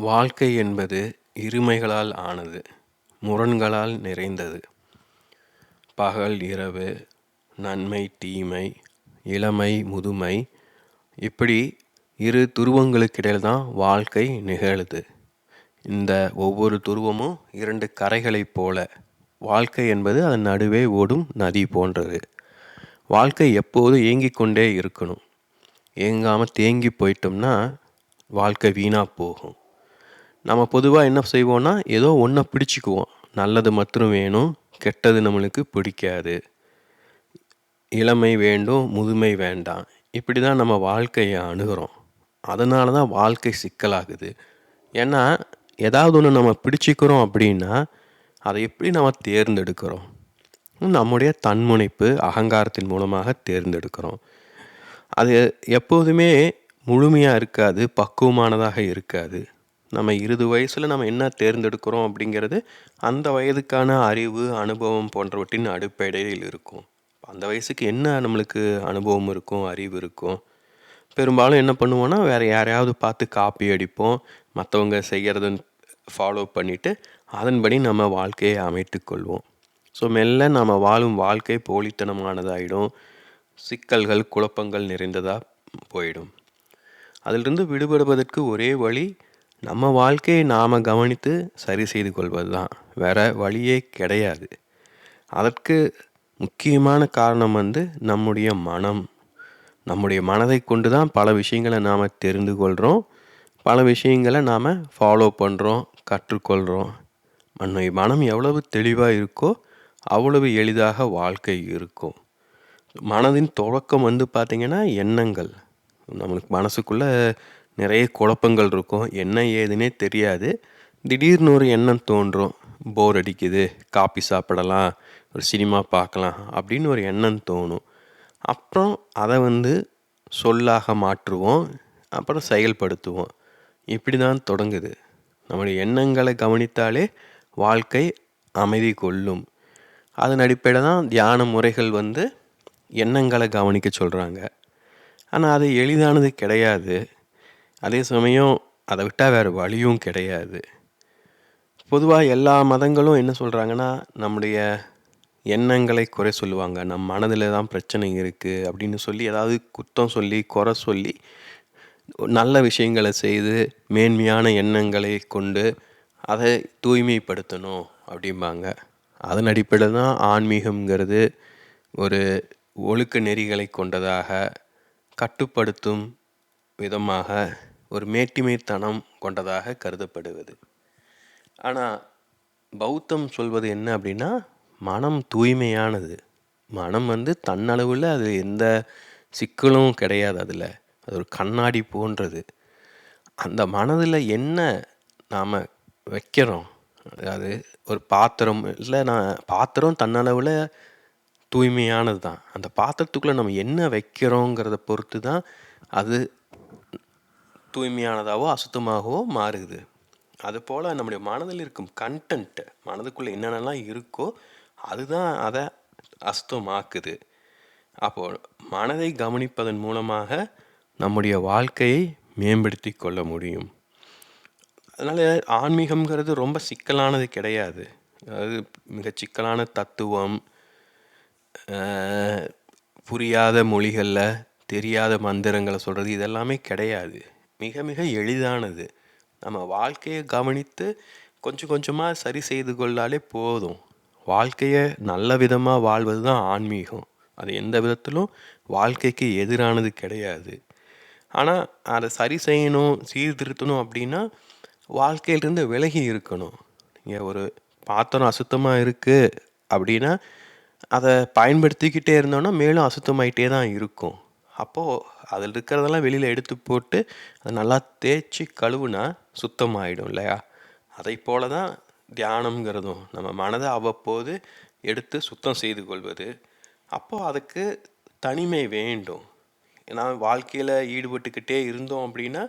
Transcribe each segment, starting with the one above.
வாழ்க்கை என்பது இருமைகளால் ஆனது. முரண்களால் நிறைந்தது. பகல், இரவு, நன்மை, தீமை, இளமை, முதுமை இப்படி இரு துருவங்களுக்கிடையில் தான் வாழ்க்கை நிகழுது. இந்த ஒவ்வொரு துருவமும் இரண்டு கரைகளைப் போல. வாழ்க்கை என்பது அதன் நடுவே ஓடும் நதி போன்றது. வாழ்க்கை எப்போதும் இயங்கிக் கொண்டே இருக்கணும். இயங்காமல் தேங்கி போயிட்டோம்னா வாழ்க்கை வீணாக போகும். நம்ம பொதுவாக என்ன செய்வோம்னா, ஏதோ ஒன்றை பிடிச்சிக்குவோம் நல்லது மற்றும் வேணும், கெட்டது நம்மளுக்கு பிடிக்காது. இளமை வேண்டும், முதுமை வேண்டாம். இப்படி தான் நம்ம வாழ்க்கையை அணுகிறோம் அதனால தான் வாழ்க்கை சிக்கலாகுது. ஏன்னா, ஏதாவது ஒன்று நம்ம பிடிச்சிக்கிறோம் அப்படின்னா, அதை எப்படி நம்ம தேர்ந்தெடுக்கிறோம்? நம்முடைய தன்முனைப்பு, அகங்காரத்தின் மூலமாக தேர்ந்தெடுக்கிறோம். அது எப்போதுமே முழுமையாக இருக்காது, பக்குவமானதாக இருக்காது. நம்ம இருபது வயசில் நம்ம என்ன தேர்ந்தெடுக்கிறோம் அப்படிங்கிறது, அந்த வயதுக்கான அறிவு, அனுபவம் போன்றவற்றின் அடிப்படையில் இருக்கும். அந்த வயசுக்கு என்ன நம்மளுக்கு அனுபவம் இருக்கும், அறிவு இருக்கும். பெரும்பாலும் என்ன பண்ணுவோம்னா, வேறு யாரையாவது பார்த்து காப்பி அடிப்போம். மற்றவங்க செய்கிறத ஃபாலோ பண்ணிவிட்டு அதன்படி நம்ம வாழ்க்கையை அமைத்துக்கொள்வோம் ஸோ மெல்ல நம்ம வாழும் வாழ்க்கை போலித்தனமானதாகிடும் சிக்கல்கள், குழப்பங்கள் நிறைந்ததாக போயிடும். அதிலிருந்து விடுபடுவதற்கு ஒரே வழி, நம்ம வாழ்க்கையை நாம் கவனித்து சரி செய்து கொள்வது தான். வேற வழியே கிடையாது. அதற்கு முக்கியமான காரணம் வந்து நம்முடைய மனம். நம்முடைய மனதை கொண்டு தான் பல விஷயங்கள நாம் தெரிந்து கொள்கிறோம் பல விஷயங்களை நாம் ஃபாலோ பண்ணுறோம் கற்றுக்கொள்கிறோம் நம்முடைய மனம் எவ்வளவு தெளிவாக இருக்கோ, அவ்வளவு எளிதாக வாழ்க்கை இருக்கும். மனதின் தொடக்கம் வந்து பார்த்திங்கன்னா எண்ணங்கள். நம்மளுக்கு மனசுக்குள்ளே நிறைய குழப்பங்கள் இருக்கும். என்ன ஏதுன்னே தெரியாது. திடீர்னு ஒரு எண்ணம் தோன்றும். போர் அடிக்குது, காப்பி சாப்பிடலாம், ஒரு சினிமா பார்க்கலாம் அப்படின்னு ஒரு எண்ணம் தோணும். அப்புறம் அதை வந்து சொல்லாக மாற்றுவோம். அப்புறம் செயல்படுத்துவோம். இப்படி தான் தொடங்குது. நம்முடைய எண்ணங்களை கவனித்தாலே வாழ்க்கை அமைதி கொள்ளும். அதன் அடிப்படையில் தான் தியான முறைகள் வந்து எண்ணங்களை கவனிக்க சொல்கிறாங்க ஆனால் அது எளிதானது கிடையாது. அதே சமயம் அதை விட்டால் வேறு வழியும் கிடையாது. பொதுவாக எல்லா மதங்களும் என்ன சொல்கிறாங்கன்னா நம்முடைய எண்ணங்களை குறை சொல்லுவாங்க. நம் மனதில் தான் பிரச்சனை இருக்குது அப்படின்னு சொல்லி ஏதாவது குத்தம் சொல்லி, குறை சொல்லி, நல்ல விஷயங்கள செய்து, மேன்மையான எண்ணங்களை கொண்டு அதை தூய்மைப்படுத்தணும் அப்படிம்பாங்க. அதன் அடிப்படையில் தான் ஆன்மீகம்ங்கிறது ஒரு ஒழுக்க நெறிகளை கொண்டதாக, கட்டுப்படுத்தும் விதமாக, ஒரு மேட்டிமைத்தனம் கொண்டதாக கருதப்படுவது. ஆனால் பௌத்தம் சொல்வது என்ன அப்படின்னா, மனம் தூய்மையானது. மனம் வந்து தன்னளவில் அது எந்த சிக்கலும் கிடையாது அதில் அது ஒரு கண்ணாடி போன்றது. அந்த மனதில் என்ன நாம் வைக்கிறோம்? அதாவது ஒரு பாத்திரம் இல்லை நான் பாத்திரம் தன்னளவில் தூய்மையானது தான். அந்த பாத்திரத்துக்குள்ளே நம்ம என்ன வைக்கிறோங்கிறத பொறுத்து தான் அது தூய்மையானதாகவோ அசுத்தமாகவோ மாறுது. அதுபோல் நம்முடைய மனதில் இருக்கும் கண்டென்ட்டு மனதுக்குள்ளே என்னென்னலாம் இருக்கோ, அதுதான் அதை அசுத்தமாக்குது. அப்போது மனதை கவனிப்பதன் மூலமாக நம்முடைய வாழ்க்கையை மேம்படுத்தி கொள்ள முடியும். அதனால் ஆன்மீகம்ங்கிறது ரொம்ப சிக்கலானது கிடையாது. அதாவது மிகச் சிக்கலான தத்துவம், புரியாத மொழிகளில் தெரியாத மந்திரங்களை சொல்கிறது இதெல்லாமே கிடையாது. மிக மிக எளிதானது. நம்ம வாழ்க்கையை கவனித்து கொஞ்சம் கொஞ்சமாக சரி செய்து கொண்டாலே போதும். வாழ்க்கையை நல்ல விதமாக வாழ்வது தான் ஆன்மீகம். அது எந்த விதத்திலும் வாழ்க்கைக்கு எதிரானது கிடையாது. ஆனால் அதை சரி செய்யணும், சீர்திருத்தணும் அப்படின்னா, வாழ்க்கையிலிருந்து விலகி இருக்கணும். நீங்கள் ஒரு பாத்திரம் அசுத்தமாக இருக்குது அப்படின்னா, அதை பயன்படுத்திக்கிட்டே இருந்தோன்னா மேலும் அசுத்தமாயிட்டே தான் இருக்கும். அப்போது அதில் இருக்கிறதெல்லாம் வெளியில் எடுத்து போட்டு, அதை நல்லா தேய்ச்சி கழுவுனா சுத்தமாயிடும் இல்லையா? அதைப் போல தான் தியானம்ங்கிறதும். நம்ம மனதை அவ்வப்போது எடுத்து சுத்தம் செய்து கொள்வது. அப்போது அதுக்கு தனிமை வேண்டும். ஏன்னா வாழ்க்கையில் ஈடுபட்டுக்கிட்டே இருந்தோம் அப்படின்னா,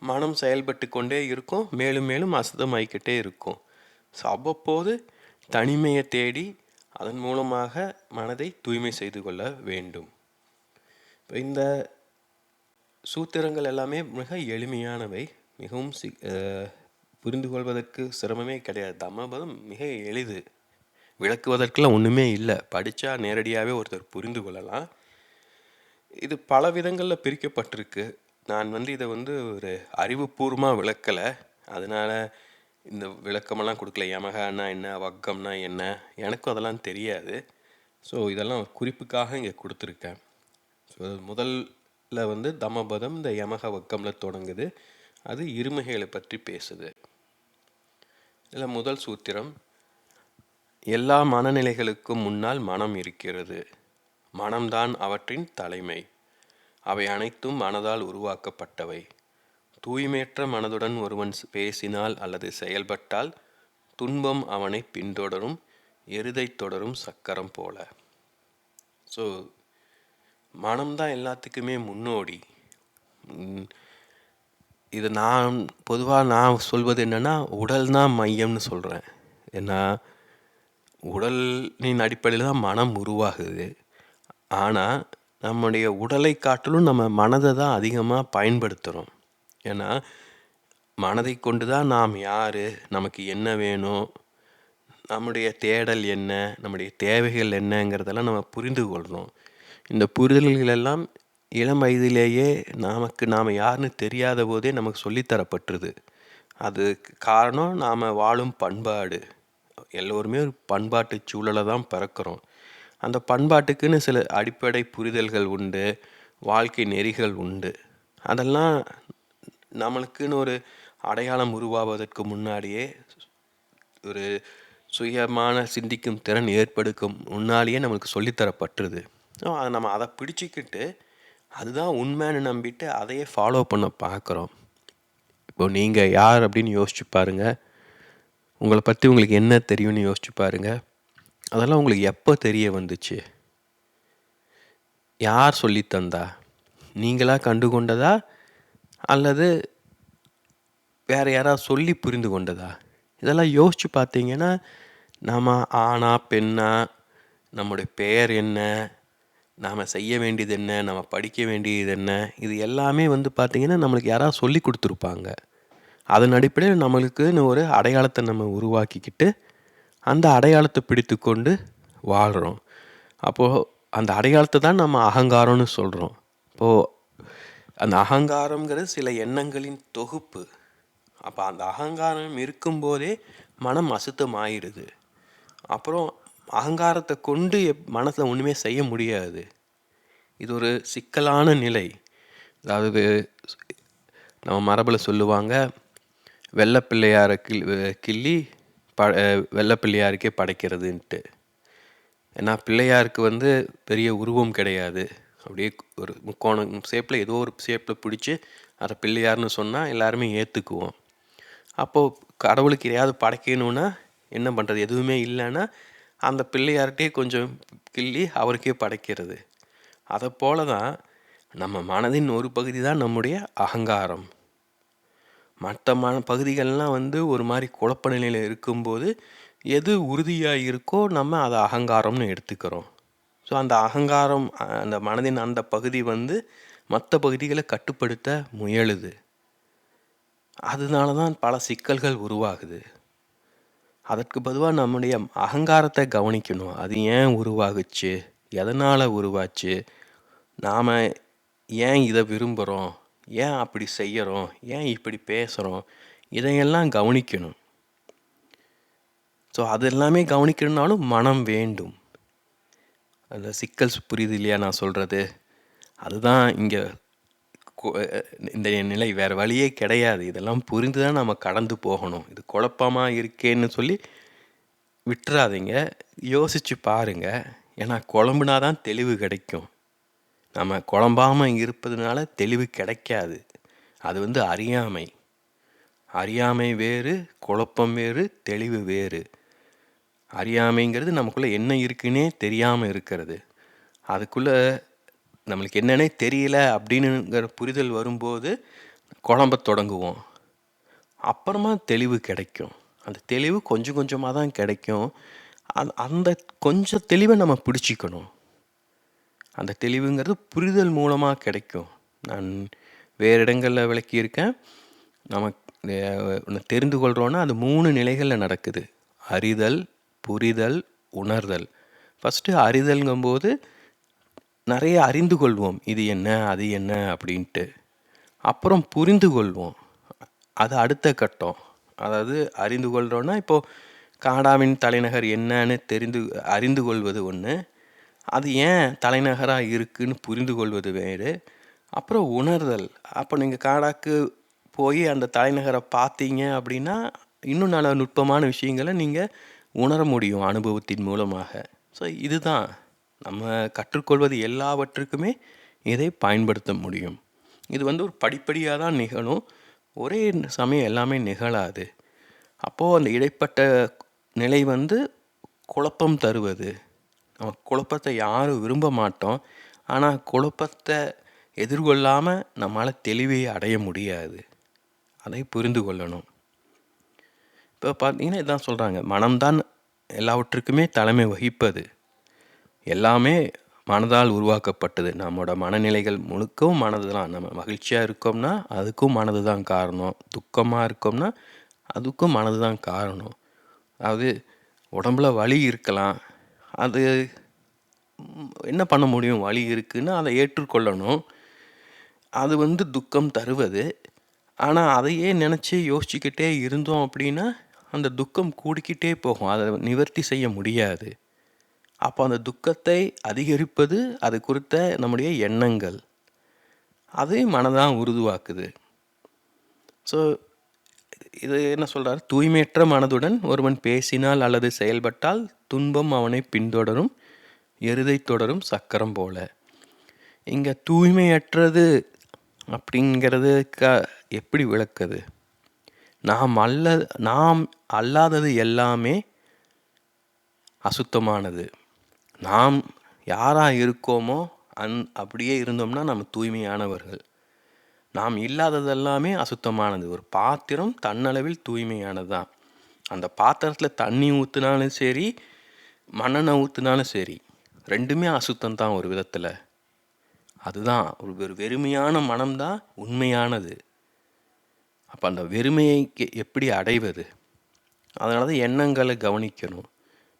மனம் செயல்பட்டு கொண்டே இருக்கும். மேலும் மேலும் அசுத்தமாயிக்கிட்டே இருக்கும். ஸோ அவ்வப்போது தனிமையை தேடி, அதன் மூலமாக மனதை தூய்மை செய்து கொள்ள வேண்டும். இப்போ இந்த சூத்திரங்கள் எல்லாமே மிக எளிமையானவை. மிகவும் சி புரிந்து கொள்வதற்கு சிரமமே கிடையாது. தம்மபதம் மிக எளிது. விளக்குவதற்கெல்லாம் ஒன்றுமே இல்லை. படித்தா நேரடியாகவே ஒருத்தர் புரிந்து கொள்ளலாம். இது பல விதங்களில் பிரிக்கப்பட்டிருக்கு. நான் வந்து இதை வந்து ஒரு அறிவுபூர்வமாக விளக்கலை. அதனால் இந்த விளக்கமெல்லாம் கொடுக்கல. யமகான்னா என்ன? வக்கம்னா என்ன? எனக்கும் அதெல்லாம் தெரியாது. ஸோ இதெல்லாம் குறிப்புக்காக இங்கே கொடுத்துருக்கேன். ஸோ முதல் வந்து தமபதம் இந்த யமக வக்கமில் தொடங்குது. அது இருமைகளை பற்றி பேசுது. இதில் முதல் சூத்திரம் எல்லா மனநிலைகளுக்கும் முன்னால் மனம் இருக்கிறது. மனம்தான் அவற்றின் தலைமை. அவை அனைத்தும் மனதால் உருவாக்கப்பட்டவை. தூய்மையற்ற மனதுடன் ஒருவன் பேசினால் அல்லது செயல்பட்டால் துன்பம் அவனை பின்தொடரும் எருதை தொடரும் சக்கரம் போல. ஸோ மனம்தான் எல்லாத்துக்குமே முன்னோடி. இது நான் பொதுவாக நான் சொல்வது என்னென்னா உடல் தான் மையம்னு சொல்கிறேன் ஏன்னா உடலின் அடிப்படையில் தான் மனம் உருவாகுது. ஆனால் நம்முடைய உடலை காட்டிலும் நம்ம மனதை தான் அதிகமாக பயன்படுத்துகிறோம் ஏன்னா மனதை கொண்டு தான் நாம் யார் நமக்கு என்ன வேணும் நம்முடைய தேடல் என்ன நம்முடைய தேவைகள் என்னங்கிறதெல்லாம் நம்ம புரிந்து கொள்கிறோம் இந்த புரிதல்கள் எல்லாம் இளம் வயதிலேயே நமக்கு நாம் யாருன்னு தெரியாத போதே நமக்கு சொல்லித்தரப்பட்டுருது. அது காரணம் நாம் வாழும் பண்பாடு. எல்லோருமே ஒரு பண்பாட்டு சூழலை தான் பிறக்கிறோம். அந்த பண்பாட்டுக்குன்னு சில அடிப்படை புரிதல்கள் உண்டு வாழ்க்கை நெறிகள் உண்டு. அதெல்லாம் நம்மளுக்குன்னு ஒரு அடையாளம் உருவாவதற்கு முன்னாடியே ஒரு சுயமான சிந்திக்கும் திறன் ஏற்படுக்கும் முன்னாலேயே நம்மளுக்கு சொல்லித்தரப்பட்டுருது. ஸோ அதை நம்ம அதை பிடிச்சிக்கிட்டு அதுதான் உண்மைன்னு நம்பிட்டு அதையே ஃபாலோ பண்ண பார்க்குறோம். இப்போ நீங்கள் யார் அப்படின்னு யோசிச்சு பாருங்கள் உங்களை பற்றி உங்களுக்கு என்ன தெரியும்னு யோசிச்சு பாருங்கள் அதெல்லாம் உங்களுக்கு எப்போ தெரிய வந்துச்சு? யார் சொல்லித்தந்தா நீங்களாக கண்டு கொண்டதா? அல்லது வேறு யாராவது சொல்லி புரிந்து கொண்டதா? இதெல்லாம் யோசித்து பார்த்தீங்கன்னா நம்ம ஆணா பெண்ணா நம்முடைய பெயர் என்ன? நாம் செய்ய வேண்டியது என்ன நம்ம படிக்க வேண்டியது என்ன இது எல்லாமே வந்து பார்த்திங்கன்னா நம்மளுக்கு யாராவது சொல்லி கொடுத்துருப்பாங்க. அதன் அடிப்படையில் நம்மளுக்குன்னு ஒரு அடையாளத்தை நம்ம உருவாக்கிக்கிட்டு அந்த அடையாளத்தை பிடித்து கொண்டு வாழ்கிறோம் அப்போது அந்த அடையாளத்தை தான் நம்ம அகங்காரம்னு சொல்கிறோம் இப்போது அந்த அகங்காரங்கிறது சில எண்ணங்களின் தொகுப்பு. அப்போ அந்த அகங்காரம் இருக்கும்போதே மனம் அசுத்தம் ஆயிடுது அப்புறம் அகங்காரத்தை கொண்டு எப் மனசில் ஒன்றுமே செய்ய முடியாது. இது ஒரு சிக்கலான நிலை. அதாவது நம்ம மரபில் சொல்லுவாங்க வெள்ளப்பிள்ளையாரை கிள் கிள்ளி ப வெள்ளப்பிள்ளையாருக்கே படைக்கிறதுன்ட்டு. ஏன்னா பிள்ளையாருக்கு வந்து பெரிய உருவம் கிடையாது. அப்படியே ஒரு முக்கோணம் ஷேப்பில் ஏதோ ஒரு ஷேப்பில் பிடிச்சி அதை பிள்ளையார்னு சொன்னால் எல்லாருமே ஏற்றுக்குவோம் அப்போது கடவுளுக்கு எதையாவது படைக்கணுன்னா என்ன பண்ணுறது எதுவுமே இல்லைன்னா அந்த பிள்ளையார்கிட்டே கொஞ்சம் கிள்ளி அவருக்கே படைக்கிறது. அதை போல தான் நம்ம மனதின் ஒரு பகுதி தான் நம்முடைய அகங்காரம். மற்ற மன பகுதிகள்லாம் வந்து ஒரு மாதிரி குழப்ப நிலையில் இருக்கும்போது எது உறுதியாக இருக்கோ நம்ம அதை அகங்காரம்னு எடுத்துக்கிறோம். ஸோ அந்த அகங்காரம் அந்த மனதின் அந்த பகுதி வந்து மற்ற பகுதிகளை கட்டுப்படுத்த முயலுது. அதனால தான் பல சிக்கல்கள் உருவாகுது. அதற்கு பொதுவாக நம்முடைய அகங்காரத்தை கவனிக்கணும். அது ஏன் உருவாகுச்சு? எதனால் உருவாச்சு? நாம் ஏன் இதை விரும்புகிறோம் ஏன் அப்படி செய்கிறோம் ஏன் இப்படி பேசுகிறோம் இதையெல்லாம் கவனிக்கணும். ஸோ அது எல்லாமே கவனிக்கணும்னாலும் மனம் வேண்டும். அந்த சிக்கல் புரியுது இல்லையா நான் சொல்கிறது அதுதான் இங்கே இந்த நிலை வேறு வழியே கிடையாது. இதெல்லாம் புரிந்து தான் நம்ம கடந்து போகணும். இது குழப்பமாக இருக்கேன்னு சொல்லி விட்டுறாதீங்க. யோசித்து பாருங்கள் ஏன்னா குழம்புனா தான் தெளிவு கிடைக்கும். நம்ம குழம்பாமல் இருப்பதுனால தெளிவு கிடைக்காது. அது வந்து அறியாமை. அறியாமை வேறு குழப்பம் வேறு தெளிவு வேறு. அறியாமைங்கிறது நமக்குள்ளே என்ன இருக்குன்னே தெரியாமல் இருக்கிறது. அதுக்குள்ளே நம்மளுக்கு என்னன்னே தெரியல அப்படின்னுங்கிற புரிதல் வரும்போது குழம்ப தொடங்குவோம். அப்புறமா தெளிவு கிடைக்கும். அந்த தெளிவு கொஞ்சம் கொஞ்சமாக தான் கிடைக்கும். அந் அந்த கொஞ்சம் தெளிவை நம்ம பிடிச்சிக்கணும். அந்த தெளிவுங்கிறது புரிதல் மூலமாக கிடைக்கும். நான் வேறு இடங்களில் விளக்கியிருக்கேன். நம்ம ஒன்று தெரிந்து கொள்கிறோன்னா அது மூணு நிலைகளில் நடக்குது. அறிதல் புரிதல் உணர்தல். ஃபஸ்ட்டு அறிதல்ங்கும்போது நிறைய அறிந்து கொள்வோம். இது என்ன அது என்ன அப்படின்ட்டு. அப்புறம் புரிந்து கொள்வோம். அது அடுத்த கட்டம். அதாவது அறிந்து கொள்கிறோன்னா இப்போது காடாவின் தலைநகர் என்னன்னு தெரிந்து அறிந்து கொள்வது ஒன்று அது ஏன் தலைநகராக இருக்குன்னு புரிந்து கொள்வது வேறு. அப்புறம் உணர்தல். அப்போ நீங்கள் காடாக்கு போய் அந்த தலைநகரை பார்த்தீங்க அப்படின்னா இன்னும் நல்ல நுட்பமான விஷயங்களை நீங்கள் உணர முடியும் அனுபவத்தின் மூலமாக. ஸோ இதுதான். நம்ம கற்றுக்கொள்வது எல்லாவற்றுக்குமே இதை பயன்படுத்த முடியும். இது வந்து ஒரு படிப்படியாக தான் நிகழும். ஒரே சமயம் எல்லாமே நிகழாது. அப்போது அந்த இடைப்பட்ட நிலை வந்து குழப்பம் தருவது. நம்ம குழப்பத்தை யாரும் விரும்ப மாட்டோம். ஆனால் குழப்பத்தை எதிர்கொள்ளாமல் நம்மளால் தெளிவை அடைய முடியாது. அதை புரிந்து கொள்ளணும். இப்போ பார்த்தீங்கன்னா இதான் சொல்கிறாங்க மனம்தான் எல்லாவற்றுக்குமே தலைமை வகிப்பது. எல்லாமே மனதால் உருவாக்கப்பட்டது. நம்மளோட மனநிலைகள் முழுக்கவும் மனது தான் நம்ம மகிழ்ச்சியாக இருக்கோம்னா அதுக்கும் மனது தான் காரணம். துக்கமாக இருக்கோம்னா அதுக்கும் மனது தான் காரணம். அதாவது உடம்புல வலி இருக்கலாம். அது என்ன பண்ண முடியும்? வலி இருக்குன்னு அதை ஏற்றுக்கொள்ளணும். அது வந்து துக்கம் தருவது. ஆனால் அதையே நினச்சி யோசிச்சுக்கிட்டே இருந்தோம் அப்படின்னா அந்த துக்கம் கூடிக்கிட்டே போகும். அதை நிவர்த்தி செய்ய முடியாது. அப்போ அந்த துக்கத்தை அதிகரிப்பது அது குறித்த நம்முடைய எண்ணங்கள். அதையும் மனதான் உருதுவாக்குது. ஸோ இது என்ன சொல்கிறார் தூய்மையற்ற மனதுடன் ஒருவன் பேசினால் அல்லது செயல்பட்டால் துன்பம் அவனை பின்தொடரும் எருதை தொடரும் சக்கரம் போல. இங்கே தூய்மையற்றது அப்படிங்கிறது க எப்படி விளக்குது? நாம் அல்ல நாம் அல்லாதது எல்லாமே அசுத்தமானது. நாம் யாராக இருக்கோமோ அந் அப்படியே இருந்தோம்னா நம்ம தூய்மையானவர்கள். நாம் இல்லாததெல்லாமே அசுத்தமானது. ஒரு பாத்திரம் தன்னளவில் தூய்மையானது தான் அந்த பாத்திரத்தில் தண்ணி ஊற்றுனாலும் சரி மண்ணெண்ணெய் ஊற்றுனாலும் சரி ரெண்டுமே அசுத்தம் தான் ஒரு விதத்தில். அதுதான் ஒரு வெறு வெறுமையான மனம்தான் உண்மையானது. அப்போ அந்த வெறுமையை எப்படி அடைவது? அதனால தான் எண்ணங்களை கவனிக்கணும்.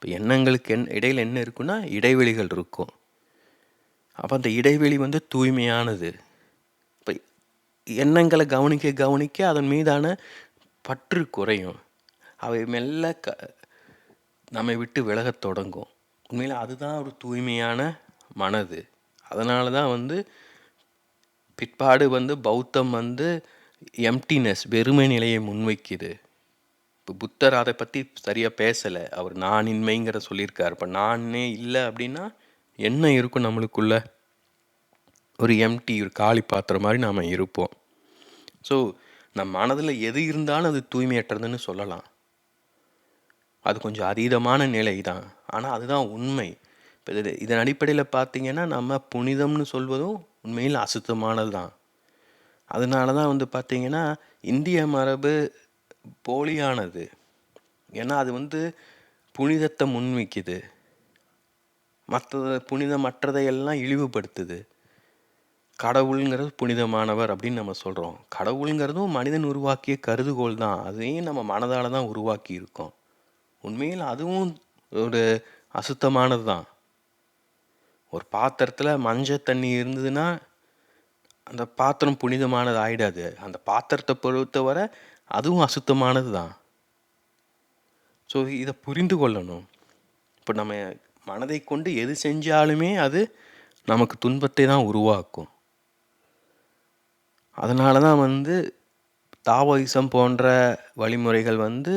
இப்போ எண்ணங்களுக்கு என் இடையில் என்ன இருக்குன்னா இடைவெளிகள் இருக்கும். அப்போ அந்த இடைவெளி வந்து தூய்மையானது. இப்போ எண்ணங்களை கவனிக்க கவனிக்க அதன் மீதான பற்று குறையும். அவை மெல்ல க நம்மை விட்டு விலகத் தொடங்கும். உண்மையில் அதுதான் ஒரு தூய்மையான மனது. அதனால தான் வந்து பிற்பாடு வந்து பௌத்தம் வந்து எம்டினஸ் வெறுமை நிலையை முன்வைக்குது. இப்போ புத்தர் அதை பற்றி சரியாக பேசலை. அவர் நானின்மைங்கிற சொல்லியிருக்கார். இப்போ நானே இல்லை அப்படின்னா என்ன இருக்கும் நம்மளுக்குள்ள? ஒரு எம்டி ஒரு காலி பாத்திரம் மாதிரி நாம் இருப்போம். ஸோ நம் மனதில் எது இருந்தாலும் அது தூய்மையற்றதுன்னு சொல்லலாம். அது கொஞ்சம் அதீதமான நிலை தான் ஆனால் அதுதான் உண்மை. இப்போ இது இதன் அடிப்படையில் பார்த்தீங்கன்னா நம்ம புனிதம்னு சொல்வதும் உண்மையில் அசுத்தமானது தான் அதனால தான் வந்து பார்த்திங்கன்னா இந்திய மரபு போலியானது. ஏன்னா அது வந்து புனிதத்தை முன்வைக்குது. மற்ற புனிதமற்றதையெல்லாம் இழிவுபடுத்துது. கடவுளுங்கிறது புனிதமானவர் அப்படின்னு நம்ம சொல்கிறோம் கடவுளுங்கிறதும் மனிதன் உருவாக்கிய கருதுகோள் தான். அதையும் நம்ம மனதால் தான் உருவாக்கி இருக்கோம். உண்மையில் அதுவும் ஒரு அசுத்தமானது தான். ஒரு பாத்திரத்தில் மஞ்சள் தண்ணி இருந்ததுன்னா அந்த பாத்திரம் புனிதமானது ஆகிடாது அந்த பாத்திரத்தை பொறுத்தவரை அதுவும் அசுத்தமானது தான் ஸோ இதை புரிந்து கொள்ளணும். இப்போ நம்ம மனதை கொண்டு எது செஞ்சாலுமே அது நமக்கு துன்பத்தை தான் உருவாக்கும். அதனால தான் வந்து தாவோயிசம் போன்ற வழிமுறைகள் வந்து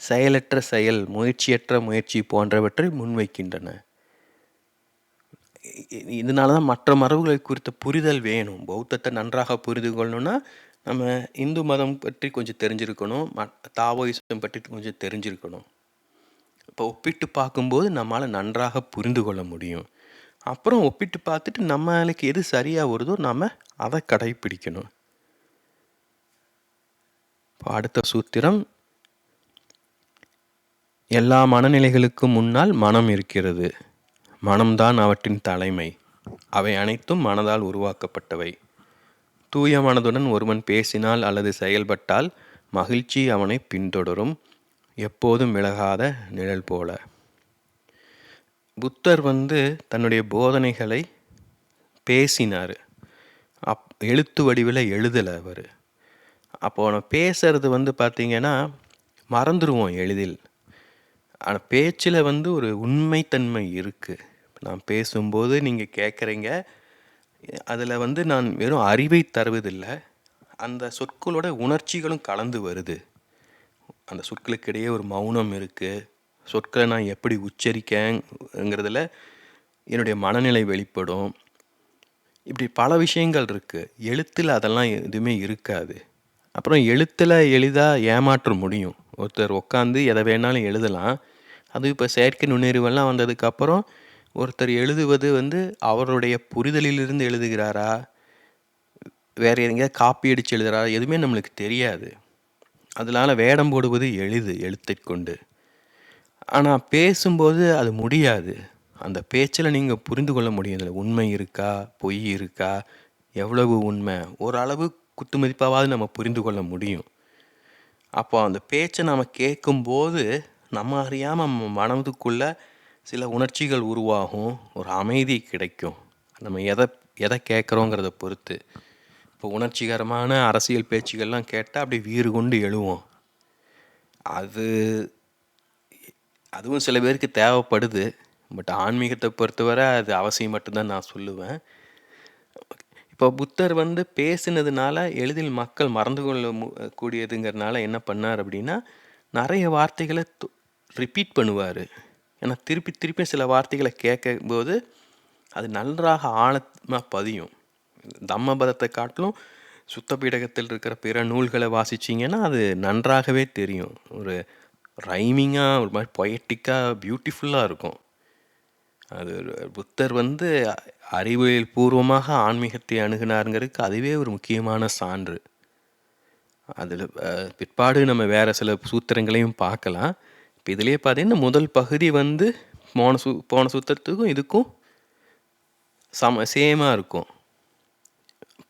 செயலற்ற செயல் முயற்சியற்ற முயற்சி போன்றவற்றை முன்வைக்கின்றன. இதனால தான் மற்ற மரபுகளை குறித்த புரிதல் வேணும். பௌத்தத்தை நன்றாக புரிந்து கொள்ளணும்னா நம்ம இந்து மதம் பற்றி கொஞ்சம் தெரிஞ்சிருக்கணும் ம- தாவோயிசம் பற்றி கொஞ்சம் தெரிஞ்சிருக்கணும். இப்போ ஒப்பிட்டு பார்க்கும்போது நம்மளால் நன்றாக புரிந்து கொள்ள முடியும். அப்புறம் ஒப்பிட்டு பார்த்துட்டு நம்மளுக்கு எது சரியாக வருதோ நம்ம அதை கடைப்பிடிக்கணும். இப்போ அடுத்த சூத்திரம் எல்லா மனநிலைகளுக்கும் முன்னால் மனம் இருக்கிறது. மனம்தான் அவற்றின் தலைமை. அவை அனைத்தும் மனதால் உருவாக்கப்பட்டவை. தூய மனதுடன் ஒருவன் பேசினால் அல்லது செயல்பட்டால் மகிழ்ச்சி அவனை பின்தொடரும். எப்போதும் விலகாத நிழல் போல. புத்தர் வந்து தன்னுடைய போதனைகளை பேசினார். அப் எழுத்து வடிவில் எழுதலை அவர். அப்போ நம்ம பேசுறது வந்து பார்த்திங்கன்னா மறந்துடுவோம் எளிதில். ஆனால் பேச்சில் வந்து ஒரு உண்மைத்தன்மை இருக்குது நான் பேசும்போது நீங்கள் கேட்குறீங்க அதில் வந்து நான் வெறும் அறிவை தருவதில்லை அந்த சொற்களோட உணர்ச்சிகளும் கலந்து வருது. அந்த சொற்களுக்கிடையே ஒரு மௌனம் இருக்குது சொற்களை நான் எப்படி உச்சரிக்கேங்கிறதுல என்னுடைய மனநிலை வெளிப்படும். இப்படி பல விஷயங்கள் இருக்குது எழுத்தில் அதெல்லாம் எதுவுமே இருக்காது. அப்புறம் எழுத்தில் எளிதாக ஏமாற்ற முடியும். ஒருத்தர் உட்காந்து எதை வேணாலும் எழுதலாம். அது இப்போ செயற்கை நுண்ணறிவெல்லாம் வந்ததுக்கப்புறம் ஒருத்தர் எழுதுவது வந்து அவருடைய புரிதலிலிருந்து எழுதுகிறாரா? வேறு எங்கேயாவது காப்பி அடித்து எழுதுகிறாரா எதுவுமே நம்மளுக்கு தெரியாது. அதனால் வேடம் போடுவது எளிது எழுத்தை கொண்டு. ஆனால் பேசும்போது அது முடியாது. அந்த பேச்சில் நீங்கள் புரிந்து கொள்ள முடியும். இதில் உண்மை இருக்கா? பொய் இருக்கா? எவ்வளவு உண்மை? ஓரளவு குத்து மதிப்பாவது நம்ம புரிந்து கொள்ள முடியும். அப்போ அந்த பேச்சை நாம் கேட்கும்போது நம்ம அறியாமல் நம்ம மனதுக்குள்ளே சில உணர்ச்சிகள் உருவாகும் ஒரு அமைதி கிடைக்கும். நம்ம எதை எதை கேட்குறோங்கிறத பொறுத்து. இப்போ உணர்ச்சிகரமான அரசியல் பேச்சுகள்லாம் கேட்டால் அப்படி வீறு கொண்டு எழுவோம். அது அதுவும் சில பேருக்கு தேவைப்படுது. பட் ஆன்மீகத்தை பொறுத்தவரை அது அவசியம் மட்டும்தான் நான் சொல்லுவேன். இப்போ புத்தர் வந்து பேசினதுனால எளிதில் மக்கள் மறந்து கொள்ள மு கூடியதுங்கிறனால என்ன பண்ணார் அப்படின்னா நிறைய வார்த்தைகளை ரிப்பீட் பண்ணுவார். ஏன்னா திருப்பி திருப்பி சில வார்த்தைகளை கேட்கும்போது அது நன்றாக ஆழமாக பதியும். தம்மபதத்தை காட்டிலும் சுத்த பீடகத்தில் இருக்கிற பிற நூல்களை வாசிச்சிங்கன்னா அது நன்றாகவே தெரியும். ஒரு ரைமிங்காக ஒரு மாதிரி பொயட்டிக்காக பியூட்டிஃபுல்லாக இருக்கும். அது புத்தர் வந்து அறிவியல் பூர்வமாக ஆன்மீகத்தை அணுகினாருங்கிறதுக்கு அதுவே ஒரு முக்கியமான சான்று. அதில் பிற்பாடு நம்ம வேறு சில சூத்திரங்களையும் பார்க்கலாம். இப்போ இதுலேயே பார்த்தீங்கன்னா முதல் பகுதி வந்து போன சு போன சுத்தத்துக்கும் இதுக்கும் சம சேமாக இருக்கும்.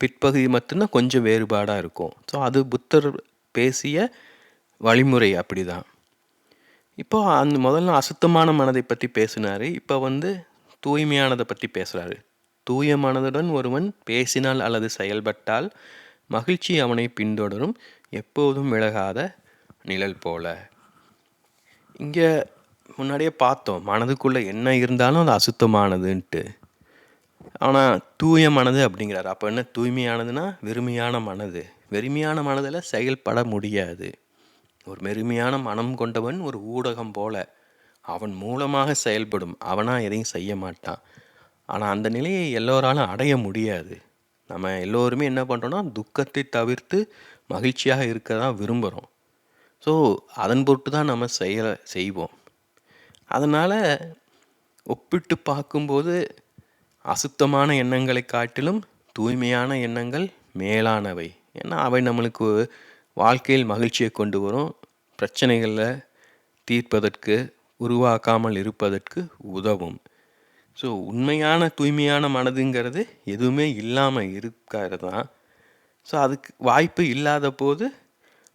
பிற்பகுதி மட்டும்தான் கொஞ்சம் வேறுபாடாக இருக்கும். ஸோ அது புத்தர் பேசிய வழிமுறை அப்படி தான் இப்போ அந்த முதல்ல அசுத்தமான மனதை பற்றி பேசினார். இப்போ வந்து தூய்மையானதை பற்றி பேசுகிறாரு தூய மனதுடன் ஒருவன் பேசினால் அல்லது செயல்பட்டால் மகிழ்ச்சி அவனை பின்தொடரும். எப்போதும் விலகாத நிழல் போல. இங்கே முன்னாடியே பார்த்தோம். மனதுக்குள்ளே என்ன இருந்தாலும் அது அசுத்தமானதுன்ட்டு. ஆனால் தூய மனது அப்படிங்கிறார். அப்போ என்ன தூய்மையானதுன்னா வெறுமையான மனது. வெறுமையான மனதில் செயல்பட முடியாது. ஒரு மெருமையான மனம் கொண்டவன் ஒரு ஊடகம் போல. அவன் மூலமாக செயல்படும். அவனாக எதையும் செய்ய மாட்டான். ஆனால் அந்த நிலையை எல்லோராலும் அடைய முடியாது. நம்ம எல்லோருமே என்ன பண்ணுறோன்னா துக்கத்தை தவிர்த்து மகிழ்ச்சியாக இருக்க தான் விரும்புகிறோம் ஸோ அதன் பொருட்டு தான் நம்ம செய்யலை செய்வோம். அதனால் ஒப்பிட்டு பார்க்கும்போது அசுத்தமான எண்ணங்களை காட்டிலும் தூய்மையான எண்ணங்கள் மேலானவை. ஏன்னா அவை நம்மளுக்கு வாழ்க்கையில் மகிழ்ச்சியை கொண்டு வரும். பிரச்சனைகளில் தீர்ப்பதற்கு உருவாக்காமல் இருப்பதற்கு உதவும். ஸோ உண்மையான தூய்மையான மனதுங்கிறது எதுவுமே இல்லாமல் இருக்கிறது தான் ஸோ அதுக்கு வாய்ப்பு இல்லாத போது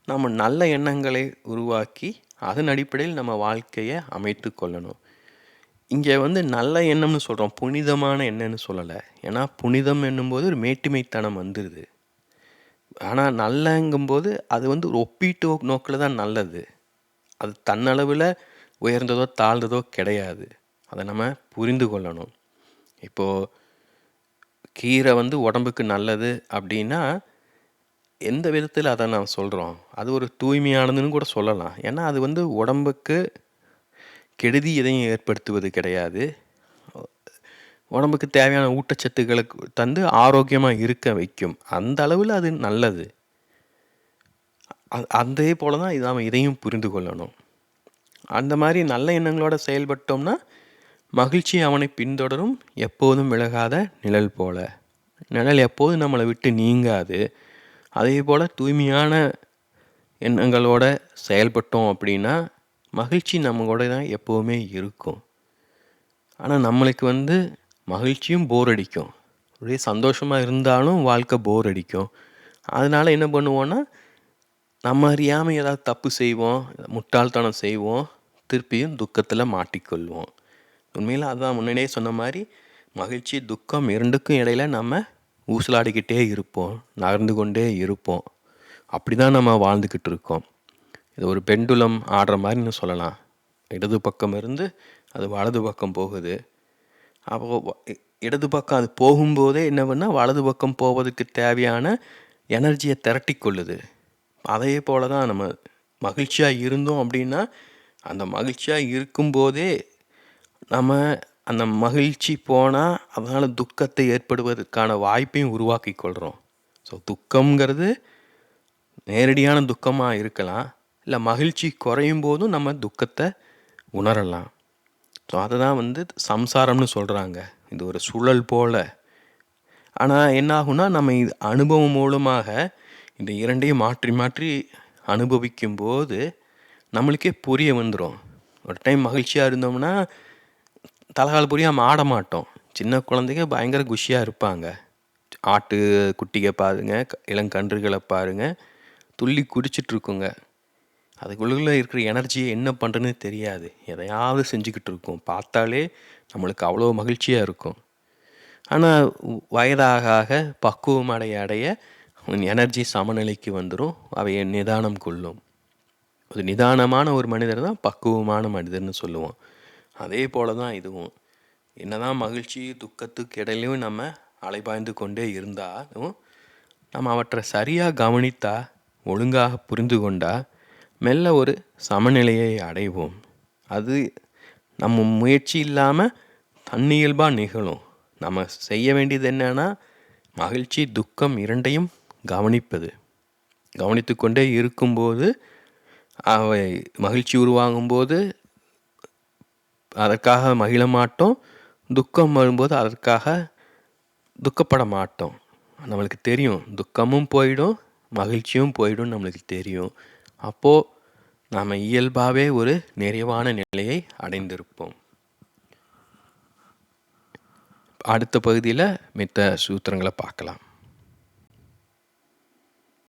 நம்ம நல்ல எண்ணங்களை உருவாக்கி அதன் அடிப்படையில் நம்ம வாழ்க்கையை அமைத்து கொள்ளணும். இங்கே வந்து நல்ல எண்ணம்னு சொல்கிறோம் புனிதமான எண்ணம்னு சொல்லலை. ஏன்னா புனிதம் என்னும்போது ஒரு மேட்டுமைத்தனம் வந்துடுது ஆனால் நல்லங்கும்போது அது வந்து ஒரு ஒப்பீட்டு நோக்கில் தான் நல்லது. அது தன்னளவில் உயர்ந்ததோ தாழ்ந்ததோ கிடையாது. அதை நம்ம புரிந்து கொள்ளணும். இப்போது கீரை வந்து உடம்புக்கு நல்லது அப்படின்னா எந்த விதத்தில் அதை நான் சொல்கிறோம் அது ஒரு தூய்மையானதுன்னு கூட சொல்லலாம். ஏன்னா அது வந்து உடம்புக்கு கெடுதி எதையும் ஏற்படுத்துவது கிடையாது. உடம்புக்கு தேவையான ஊட்டச்சத்துக்களுக்கு தந்து ஆரோக்கியமாக இருக்க வைக்கும். அந்த அளவில் அது நல்லது. அதே போல தான் இது நாம் இதையும் புரிந்து கொள்ளணும். அந்த மாதிரி நல்ல எண்ணங்களோட செயல்பட்டோம்னா மகிழ்ச்சி அவனை பின்தொடரும் எப்போதும் விலகாத நிழல் போல. நிழல் எப்போதும் நம்மளை விட்டு நீங்காது. அதே போல் தூய்மையான எண்ணங்களோட செயல்பட்டோம் அப்படின்னா மகிழ்ச்சி நம்ம கூட தான் எப்போவுமே இருக்கும். ஆனால் நம்மளுக்கு வந்து மகிழ்ச்சியும் போர் அடிக்கும். ஒரே சந்தோஷமாக இருந்தாலும் வாழ்க்கை போர் அடிக்கும். அதனால் என்ன பண்ணுவோன்னா நம்ம அறியாமல் ஏதாவது தப்பு செய்வோம் முட்டாள்தனம் செய்வோம் திருப்பியும் துக்கத்தில் மாட்டிக்கொள்வோம். உண்மையில் அதான் முன்னாடியே சொன்ன மாதிரி மகிழ்ச்சி துக்கம் இரண்டுக்கும் இடையில நம்ம ஊசலாடிக்கிட்டே இருப்போம் நகர்ந்து கொண்டே இருப்போம். அப்படி தான் நம்ம வாழ்ந்துக்கிட்டு இருக்கோம். இது ஒரு பெண்டுலம் ஆடுற மாதிரின்னு சொல்லலாம். இடது பக்கம் இருந்து அது வலது பக்கம் போகுது. அப்போ இடது பக்கம் அது போகும்போதே என்ன பண்ணால் வலது பக்கம் போவதுக்கு தேவையான எனர்ஜியை திரட்டி கொள்ளுது. அதே போல தான் நம்ம மகிழ்ச்சியாக இருந்தோம் அப்படின்னா அந்த மகிழ்ச்சியாக இருக்கும்போதே நம்ம அந்த மகிழ்ச்சி போனால் அதனால் துக்கத்தை ஏற்படுவதற்கான வாய்ப்பையும் உருவாக்கி கொள்கிறோம் ஸோ துக்கம்ங்கிறது நேரடியான துக்கமாக இருக்கலாம். இல்லை மகிழ்ச்சி குறையும் போதும் நம்ம துக்கத்தை உணரலாம். ஸோ அதை தான் வந்து சம்சாரம்னு சொல்கிறாங்க இது ஒரு சுழல் போல். ஆனால் என்னாகும்னா நம்ம இது அனுபவம் மூலமாக இந்த இரண்டையும் மாற்றி மாற்றி அனுபவிக்கும் போது நம்மளுக்கே புரிய வந்துடும் ஒரு டைம் மகிழ்ச்சியாக இருந்தோம்னா தலகால் புரியாமல் ஆட மாட்டோம். சின்ன குழந்தைங்க பயங்கர குஷியாக இருப்பாங்க. ஆட்டு குட்டிகை பாருங்க க- இளங்கன்றுகளை பாருங்க துள்ளி குடிச்சிட்ருக்குங்க. அதுக்குள்ளே இருக்கிற எனர்ஜியை என்ன பண்ணுறதுன்னு தெரியாது. எதையாவது செஞ்சுக்கிட்டு இருக்கும். பார்த்தாலே நம்மளுக்கு அவ்வளோ மகிழ்ச்சியாக இருக்கும். ஆனால் வயதாக ஆக பக்குவம் அடைய அடைய எனர்ஜி சமநிலைக்கு வந்துடும் அவை நிதானம் கொள்ளும். ஒரு நிதானமான ஒரு மனிதர் தான் பக்குவமான மனிதர்னு சொல்லுவோம். அதே போல தான் இதுவும். என்னதான் மகிழ்ச்சி துக்கத்துக்கு இடையிலையும் நம்ம அலைபாய்ந்து கொண்டே இருந்தாலும் நம்ம அவற்றை சரியாக கவனித்தா ஒழுங்காக புரிந்து கொண்டா மெல்ல ஒரு சமநிலையை அடைவோம். அது நம்ம முயற்சி இல்லாமல் தன்னியல்பாக நிகழும். நம்ம செய்ய வேண்டியது என்னன்னா மகிழ்ச்சி துக்கம் இரண்டையும் கவனிப்பது. கவனித்து கொண்டே இருக்கும்போது அவை மகிழ்ச்சி உருவாகும்போது அதற்காக மகிழ மாட்டோம். துக்கம் வரும்போது அதற்காக துக்கப்பட மாட்டோம். நம்மளுக்கு தெரியும் துக்கமும் போயிடும் மகிழ்ச்சியும் போயிடும் நம்மளுக்கு தெரியும். அப்போது நாம் இயல்பாகவே ஒரு நிறைவான நிலையை அடைந்திருப்போம். அடுத்த பகுதியில் மித்த சூத்திரங்களை பார்க்கலாம்.